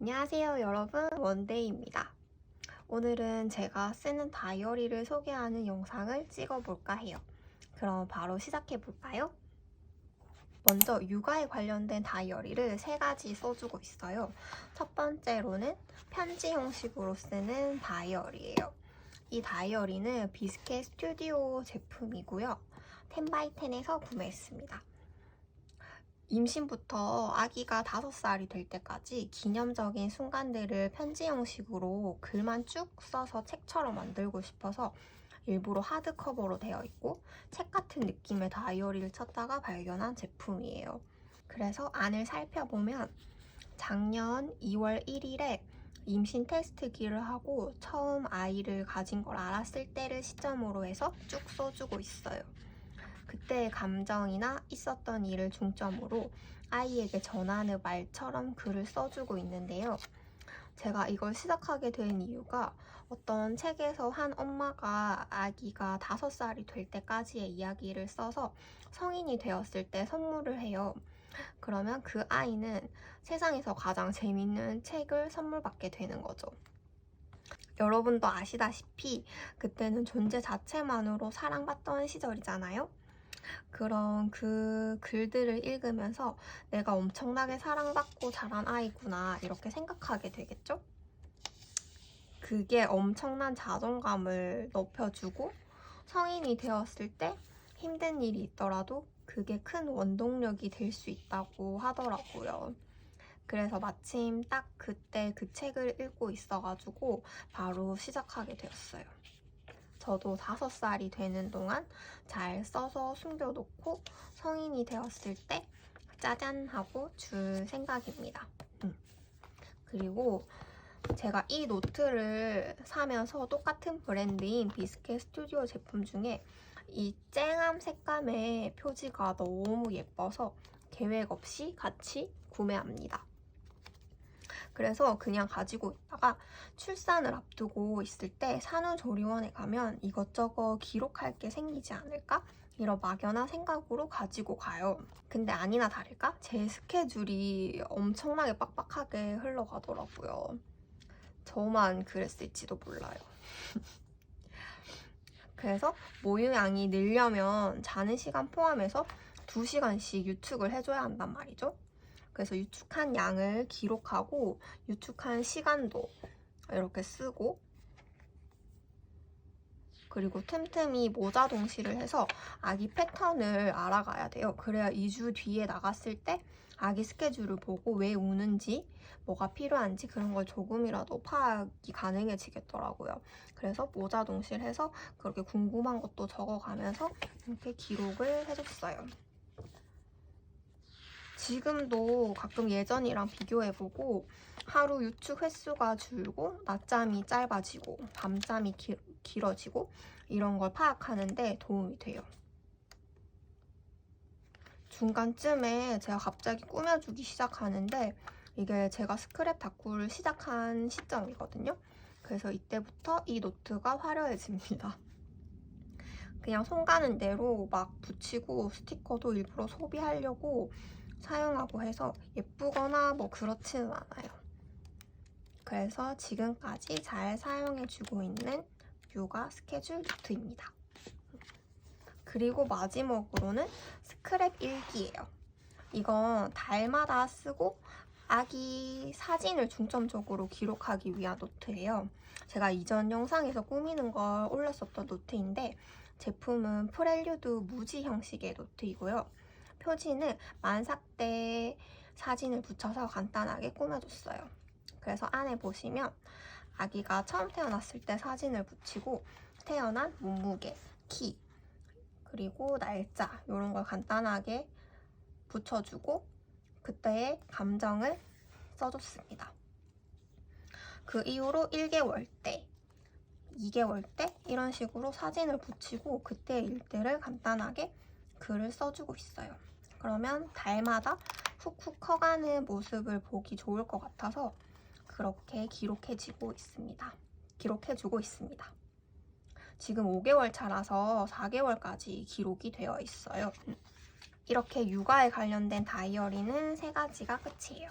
안녕하세요 여러분 원데이입니다. 오늘은 제가 쓰는 다이어리를 소개하는 영상을 찍어볼까 해요. 그럼 바로 시작해 볼까요? 먼저 육아에 관련된 다이어리를 세 가지 써주고 있어요. 첫 번째로는 편지 형식으로 쓰는 다이어리예요. 이 다이어리는 비스켓 스튜디오 제품이고요. 10x10에서 구매했습니다. 임신부터 아기가 5살이 될 때까지 기념적인 순간들을 편지 형식으로 글만 쭉 써서 책처럼 만들고 싶어서 일부러 하드커버로 되어 있고 책 같은 느낌의 다이어리를 찾다가 발견한 제품이에요. 그래서 안을 살펴보면 작년 2월 1일에 임신 테스트기를 하고 처음 아이를 가진 걸 알았을 때를 시점으로 해서 쭉 써주고 있어요. 그때의 감정이나 있었던 일을 중점으로 아이에게 전하는 말처럼 글을 써주고 있는데요. 제가 이걸 시작하게 된 이유가 어떤 책에서 한 엄마가 아기가 5살이 될 때까지의 이야기를 써서 성인이 되었을 때 선물을 해요. 그러면 그 아이는 세상에서 가장 재밌는 책을 선물 받게 되는 거죠. 여러분도 아시다시피 그때는 존재 자체만으로 사랑받던 시절이잖아요. 그런 그 글들을 읽으면서 내가 엄청나게 사랑받고 자란 아이구나 이렇게 생각하게 되겠죠? 그게 엄청난 자존감을 높여주고 성인이 되었을 때 힘든 일이 있더라도 그게 큰 원동력이 될 수 있다고 하더라고요. 그래서 마침 딱 그때 그 책을 읽고 있어가지고 바로 시작하게 되었어요. 저도 다섯 살이 되는 동안 잘 써서 숨겨놓고 성인이 되었을 때 짜잔 하고 줄 생각입니다. 음. 그리고 제가 이 노트를 사면서 똑같은 브랜드인 비스켓 스튜디오 제품 중에 이 쨍함 색감의 표지가 너무 예뻐서 계획 없이 같이 구매합니다. 그래서 그냥 가지고 있다가 출산을 앞두고 있을 때 산후조리원에 가면 이것저것 기록할 게 생기지 않을까? 이런 막연한 생각으로 가지고 가요. 근데 아니나 다를까? 제 스케줄이 엄청나게 빡빡하게 흘러가더라고요. 저만 그랬을지도 몰라요. 그래서 모유양이 늘려면 자는 시간 포함해서 2시간씩 유축을 해줘야 한단 말이죠. 그래서 유축한 양을 기록하고 유축한 시간도 이렇게 쓰고 그리고 틈틈이 모자 동시를 해서 아기 패턴을 알아가야 돼요. 그래야 2주 뒤에 나갔을 때 아기 스케줄을 보고 왜 우는지 뭐가 필요한지 그런 걸 조금이라도 파악이 가능해지겠더라고요. 그래서 모자 동시해서 그렇게 궁금한 것도 적어가면서 이렇게 기록을 해줬어요. 지금도 가끔 예전이랑 비교해보고 하루 유축 횟수가 줄고 낮잠이 짧아지고 밤잠이 기, 길어지고 이런 걸 파악하는데 도움이 돼요. 중간쯤에 제가 갑자기 꾸며주기 시작하는데 이게 제가 스크랩 다꾸를 시작한 시점이거든요. 그래서 이때부터 이 노트가 화려해집니다. 그냥 손 가는 대로 막 붙이고 스티커도 일부러 소비하려고 사용하고 해서 예쁘거나 뭐 그렇지는 않아요. 그래서 지금까지 잘 사용해주고 있는 육아 스케줄 노트입니다. 그리고 마지막으로는 스크랩 일기예요. 이건 달마다 쓰고 아기 사진을 중점적으로 기록하기 위한 노트예요. 제가 이전 영상에서 꾸미는 걸 올렸었던 노트인데 제품은 프렐류드 무지 형식의 노트이고요. 표지는 만삭 때 사진을 붙여서 간단하게 꾸며줬어요. 그래서 안에 보시면 아기가 처음 태어났을 때 사진을 붙이고 태어난 몸무게, 키, 그리고 날짜 이런 걸 간단하게 붙여주고 그때의 감정을 써줬습니다. 그 이후로 1개월 때, 2개월 때 이런 식으로 사진을 붙이고 그때의 일들을 간단하게 글을 써주고 있어요. 그러면 달마다 훅훅 커가는 모습을 보기 좋을 것 같아서 그렇게 기록해지고 있습니다. 기록해주고 있습니다. 지금 5개월 차라서 4개월까지 기록이 되어 있어요. 이렇게 육아에 관련된 다이어리는 세 가지가 끝이에요.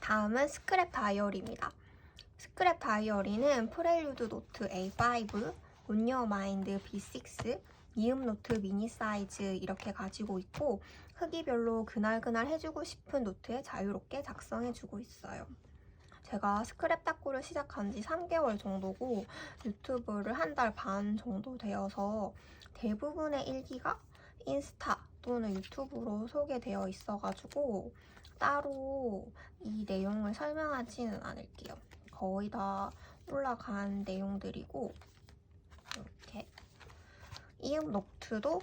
다음은 스크랩 다이어리입니다. 스크랩 다이어리는 프렐류드 노트 A5, 온유어 마인드 B6, 이음 노트 미니 사이즈 이렇게 가지고 있고 크기별로 그날그날 해주고 싶은 노트에 자유롭게 작성해주고 있어요. 제가 스크랩 닦고를 시작한 지 3개월 정도고 유튜브를 한 달 반 정도 되어서 대부분의 일기가 인스타 또는 유튜브로 소개되어 있어가지고 따로 이 내용을 설명하지는 않을게요. 거의 다 올라간 내용들이고 이음 노트도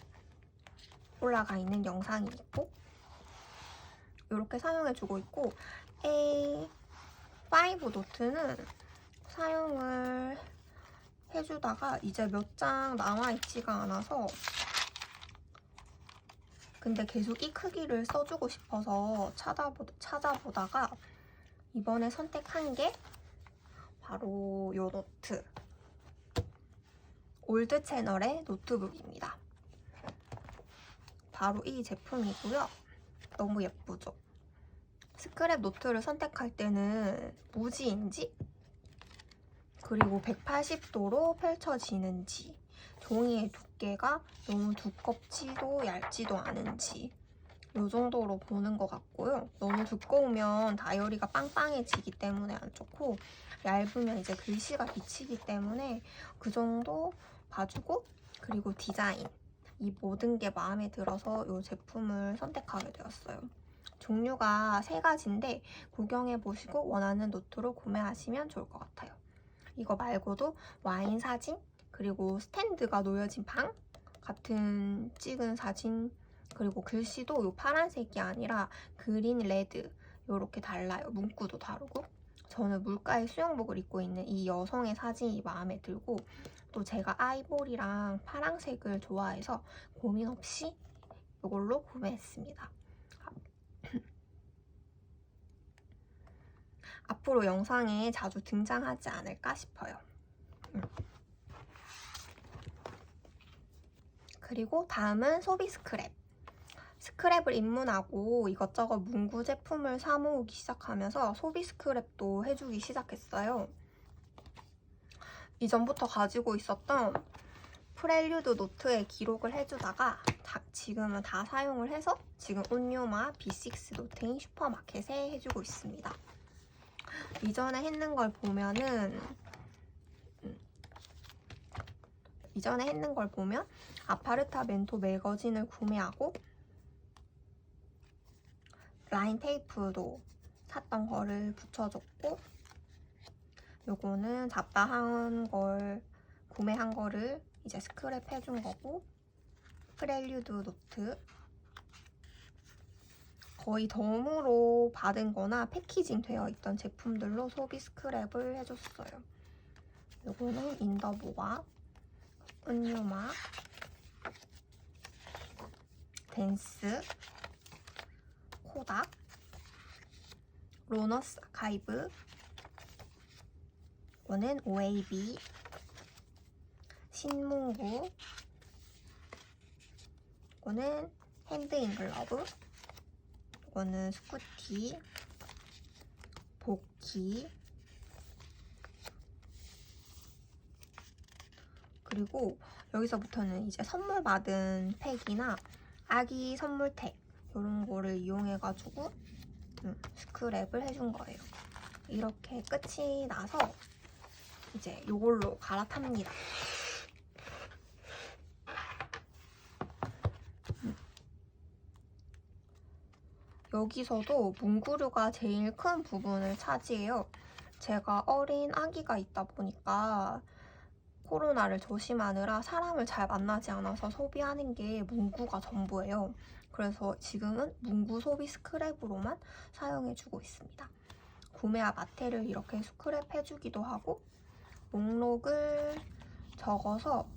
올라가 있는 영상이 있고 이렇게 사용해주고 있고 A5 노트는 사용을 해주다가 이제 몇 장 남아있지가 않아서 근데 계속 이 크기를 써주고 싶어서 찾아보, 찾아보다가 이번에 선택한 게 바로 요 노트 올드 채널의 노트북입니다. 바로 이 제품이고요. 너무 예쁘죠? 스크랩 노트를 선택할 때는 무지인지 그리고 180도로 펼쳐지는지 종이의 두께가 너무 두껍지도 얇지도 않은지 이 정도로 보는 것 같고요. 너무 두꺼우면 다이어리가 빵빵해지기 때문에 안 좋고 얇으면 이제 글씨가 비치기 때문에 그 정도 봐주고 그리고 디자인 이 모든 게 마음에 들어서 이 제품을 선택하게 되었어요. 종류가 세 가지인데 구경해 보시고 원하는 노트로 구매하시면 좋을 것 같아요. 이거 말고도 와인 사진 그리고 스탠드가 놓여진 방 같은 찍은 사진 그리고 글씨도 이 파란색이 아니라 그린 레드 이렇게 달라요. 문구도 다르고 저는 물가의 수영복을 입고 있는 이 여성의 사진이 마음에 들고 또 제가 아이보리랑 파란색을 좋아해서 고민 없이 이걸로 구매했습니다. 앞으로 영상에 자주 등장하지 않을까 싶어요. 음. 그리고 다음은 소비 스크랩. 스크랩을 입문하고 이것저것 문구 제품을 사 모으기 시작하면서 소비 스크랩도 해주기 시작했어요. 이전부터 가지고 있었던 프렐류드 노트에 기록을 해주다가 다- 지금은 다 사용을 해서 지금 온유마 B6 노트인 슈퍼마켓에 해주고 있습니다. 이전에 했는 걸 보면은 음, 이전에 했는 걸 보면 아파르타 멘토 매거진을 구매하고 라인 테이프도 샀던 거를 붙여줬고 요거는 잡다한 걸 구매한 거를 이제 스크랩 해준 거고 프렐류드 노트 거의 덤으로 받은 거나 패키징 되어 있던 제품들로 소비 스크랩을 해줬어요. 요거는 인더보아, 은유마, 댄스, 코닥, 로너스 아카이브, 이거는 OAB, 신문구, 이거는 핸드인글러브, 이거는 스쿠티, 복귀, 그리고 여기서부터는 이제 선물 받은 팩이나 아기 선물택 이런 거를 이용해가지고 음, 스크랩을 해준 거예요. 이렇게 끝이 나서 이제 이걸로 갈아탑니다. 음. 여기서도 문구류가 제일 큰 부분을 차지해요. 제가 어린 아기가 있다 보니까 코로나를 조심하느라 사람을 잘 만나지 않아서 소비하는 게 문구가 전부예요. 그래서 지금은 문구 소비 스크랩으로만 사용해주고 있습니다. 구매와 마태를 이렇게 스크랩 해주기도 하고 목록을 적어서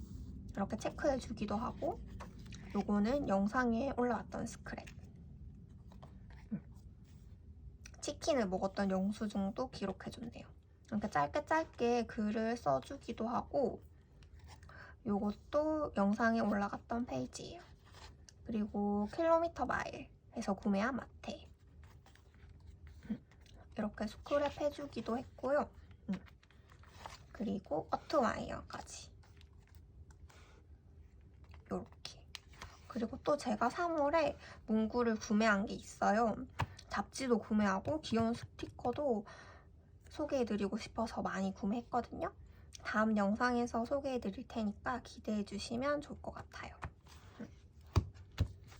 이렇게 체크해주기도 하고 요거는 영상에 올라왔던 스크랩 음. 치킨을 먹었던 영수증도 기록해줬네요. 이렇게 짧게 짧게 글을 써주기도 하고 요것도 영상에 올라갔던 페이지예요. 그리고 킬로미터 마일에서 구매한 마테 음, 이렇게 스크랩 해주기도 했고요. 음. 그리고 어트와이어까지. 이렇게. 그리고 또 제가 3월에 문구를 구매한 게 있어요. 잡지도 구매하고 귀여운 스티커도 소개해드리고 싶어서 많이 구매했거든요. 다음 영상에서 소개해드릴 테니까 기대해주시면 좋을 것 같아요. 음.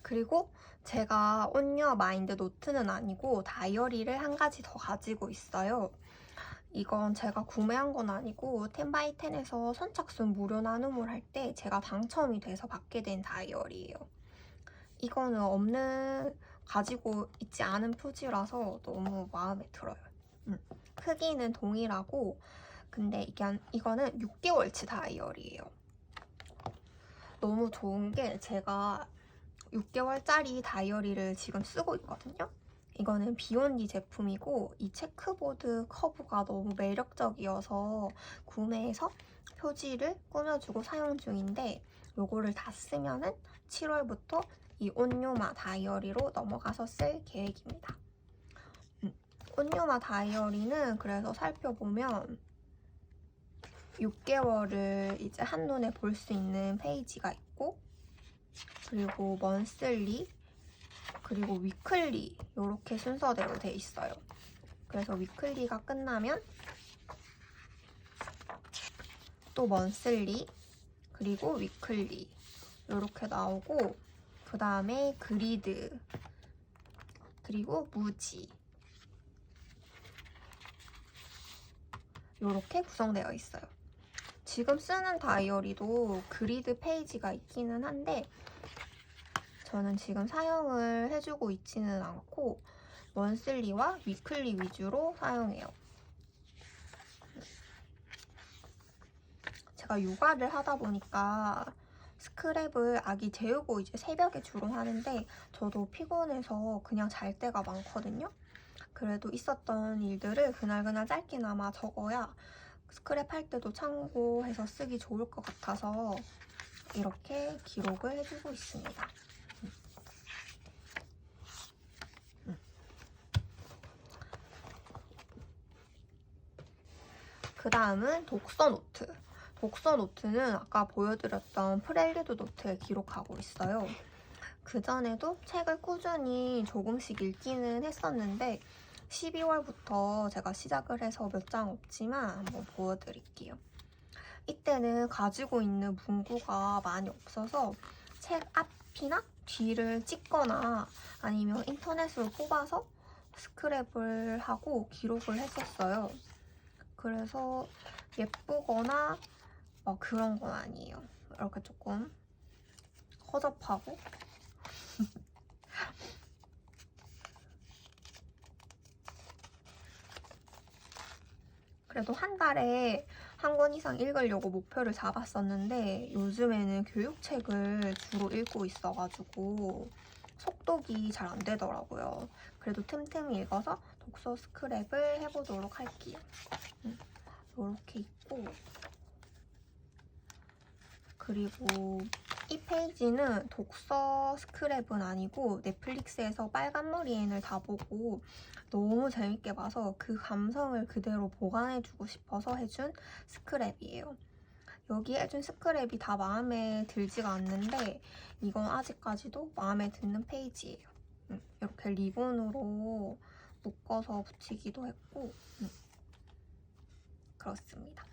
그리고 제가 온유어 마인드 노트는 아니고 다이어리를 한 가지 더 가지고 있어요. 이건 제가 구매한 건 아니고 텐바이텐에서 선착순 무료 나눔을 할 때 제가 당첨이 돼서 받게 된 다이어리예요. 이거는 없는 가지고 있지 않은 표지라서 너무 마음에 들어요. 음. 크기는 동일하고 근데 이게 이거는 6개월치 다이어리예요. 너무 좋은 게 제가 6개월짜리 다이어리를 지금 쓰고 있거든요. 이거는 비욘디 제품이고 이 체크보드 커브가 너무 매력적이어서 구매해서 표지를 꾸며주고 사용 중인데 요거를 다 쓰면은 7월부터 이 온유마 다이어리로 넘어가서 쓸 계획입니다. 음, 온유마 다이어리는 그래서 살펴보면 6개월을 이제 한눈에 볼 수 있는 페이지가 있고 그리고 먼슬리 그리고 위클리 이렇게 순서대로 돼 있어요. 그래서 위클리가 끝나면 또 먼슬리 그리고 위클리 이렇게 나오고 그 다음에 그리드 그리고 무지 이렇게 구성되어 있어요. 지금 쓰는 다이어리도 그리드 페이지가 있기는 한데 저는 지금 사용을 해주고 있지는 않고 먼슬리와 위클리 위주로 사용해요. 제가 육아를 하다 보니까 스크랩을 아기 재우고 이제 새벽에 주로 하는데 저도 피곤해서 그냥 잘 때가 많거든요. 그래도 있었던 일들을 그날그날 짧게나마 적어야 스크랩 할 때도 참고해서 쓰기 좋을 것 같아서 이렇게 기록을 해주고 있습니다. 그 다음은 독서 노트. 독서 노트는 아까 보여드렸던 프렐리드 노트에 기록하고 있어요. 그전에도 책을 꾸준히 조금씩 읽기는 했었는데 12월부터 제가 시작을 해서 몇 장 없지만 한번 보여드릴게요. 이때는 가지고 있는 문구가 많이 없어서 책 앞이나 뒤를 찍거나 아니면 인터넷으로 뽑아서 스크랩을 하고 기록을 했었어요. 그래서 예쁘거나 막 그런 건 아니에요. 이렇게 조금 허접하고 그래도 한 달에 한 권 이상 읽으려고 목표를 잡았었는데 요즘에는 교육책을 주로 읽고 있어가지고 속독이 잘 안 되더라고요. 그래도 틈틈이 읽어서 독서 스크랩을 해보도록 할게요. 음, 이렇게 있고 그리고 이 페이지는 독서 스크랩은 아니고 넷플릭스에서 빨간머리 앤을 다 보고 너무 재밌게 봐서 그 감성을 그대로 보관해주고 싶어서 해준 스크랩이에요. 여기 해준 스크랩이 다 마음에 들지가 않는데 이건 아직까지도 마음에 드는 페이지예요. 음, 이렇게 리본으로 묶어서 붙이기도 했고 음, 그렇습니다.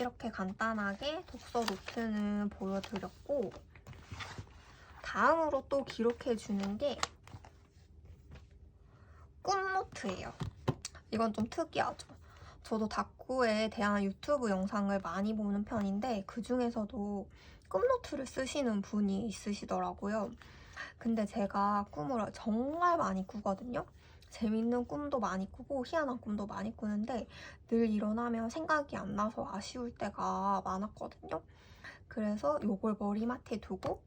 이렇게 간단하게 독서 노트는 보여드렸고 다음으로 또 기록해주는 게 꿈노트예요. 이건 좀 특이하죠. 저도 다꾸에 대한 유튜브 영상을 많이 보는 편인데 그 중에서도 꿈노트를 쓰시는 분이 있으시더라고요. 근데 제가 꿈을 정말 많이 꾸거든요. 재밌는 꿈도 많이 꾸고 희한한 꿈도 많이 꾸는데 늘 일어나면 생각이 안 나서 아쉬울 때가 많았거든요. 그래서 이걸 머리맡에 두고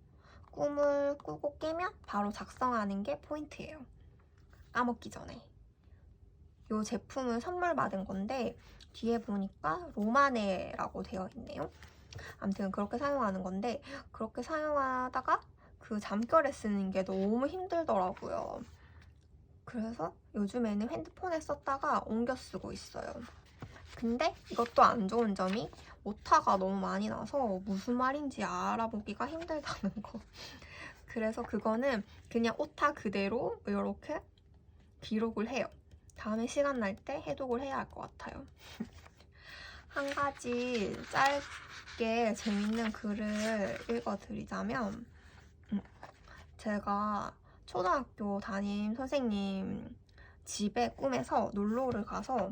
꿈을 꾸고 깨면 바로 작성하는 게 포인트예요. 까먹기 전에. 이 제품은 선물 받은 건데 뒤에 보니까 로마네라고 되어 있네요. 아무튼 그렇게 사용하는 건데 그렇게 사용하다가 그 잠결에 쓰는 게 너무 힘들더라고요. 그래서 요즘에는 핸드폰에 썼다가 옮겨 쓰고 있어요. 근데 이것도 안 좋은 점이 오타가 너무 많이 나서 무슨 말인지 알아보기가 힘들다는 거. 그래서 그거는 그냥 오타 그대로 이렇게 기록을 해요. 다음에 시간 날 때 해독을 해야 할 것 같아요. 한 가지 짧게 재밌는 글을 읽어드리자면, 음, 제가 초등학교 담임 선생님 집에 꿈에서 놀러를 가서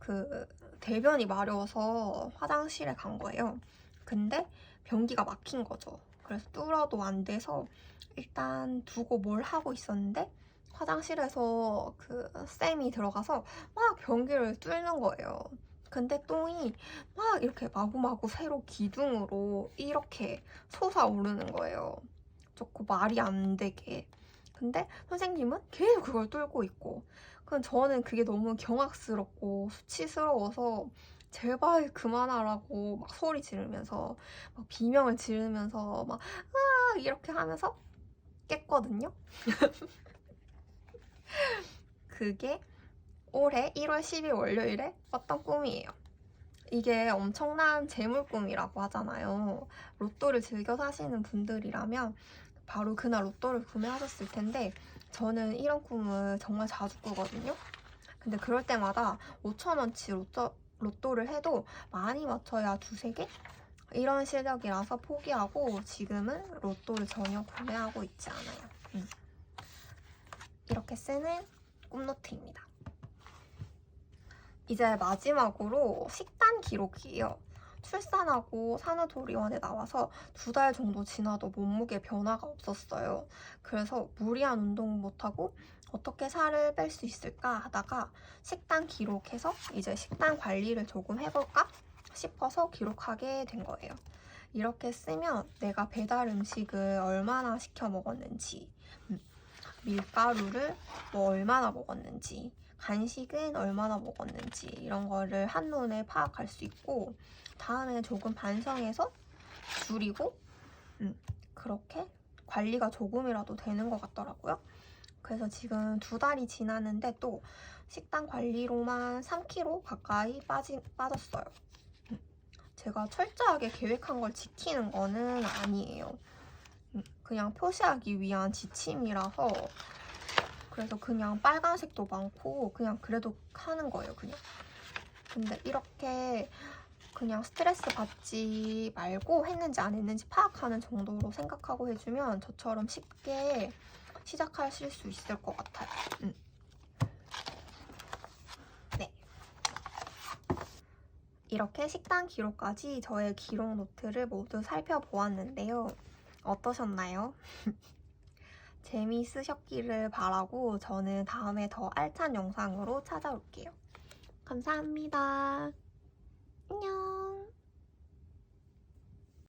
그 대변이 마려워서 화장실에 간 거예요. 근데 변기가 막힌 거죠. 그래서 뚫어도 안 돼서 일단 두고 뭘 하고 있었는데 화장실에서 그 쌤이 들어가서 막 변기를 뚫는 거예요. 근데 똥이 막 이렇게 마구마구 새로 기둥으로 이렇게 솟아오르는 거예요. 조금 말이 안 되게. 근데 선생님은 계속 그걸 뚫고 있고. 그럼 저는 그게 너무 경악스럽고 수치스러워서 제발 그만하라고 막 소리 지르면서 막 비명을 지르면서 막아 이렇게 하면서 깼거든요. 그게 올해 1월 10일 월요일에 꿨던 꿈이에요. 이게 엄청난 재물 꿈이라고 하잖아요. 로또를 즐겨 사시는 분들이라면 바로 그날 로또를 구매하셨을 텐데 저는 이런 꿈을 정말 자주 꾸거든요. 근데 그럴 때마다 5천원치 로또, 로또를 해도 많이 맞춰야 두세 개? 이런 실력이라서 포기하고 지금은 로또를 전혀 구매하고 있지 않아요. 음. 이렇게 쓰는 꿈노트입니다. 이제 마지막으로 식단 기록이에요. 출산하고 산후조리원에 나와서 두 달 정도 지나도 몸무게 변화가 없었어요. 그래서 무리한 운동 못하고 어떻게 살을 뺄 수 있을까 하다가 식단 기록해서 이제 식단 관리를 조금 해볼까 싶어서 기록하게 된 거예요. 이렇게 쓰면 내가 배달 음식을 얼마나 시켜 먹었는지, 음, 밀가루를 뭐 얼마나 먹었는지, 간식은 얼마나 먹었는지 이런 거를 한눈에 파악할 수 있고 다음에 조금 반성해서 줄이고 음, 그렇게 관리가 조금이라도 되는 것 같더라고요. 그래서 지금 두 달이 지났는데 또 식단 관리로만 3kg 가까이 빠지, 빠졌어요. 음, 제가 철저하게 계획한 걸 지키는 거는 아니에요. 음, 그냥 표시하기 위한 지침이라서 그래서 그냥 빨간색도 많고 그냥 그래도 하는 거예요, 그냥. 근데 이렇게 그냥 스트레스 받지 말고 했는지 안 했는지 파악하는 정도로 생각하고 해주면 저처럼 쉽게 시작하실 수 있을 것 같아요. 음. 네. 이렇게 식단 기록까지 저의 기록 노트를 모두 살펴보았는데요. 어떠셨나요? 재미있으셨기를 바라고 저는 다음에 더 알찬 영상으로 찾아올게요. 감사합니다. 안녕.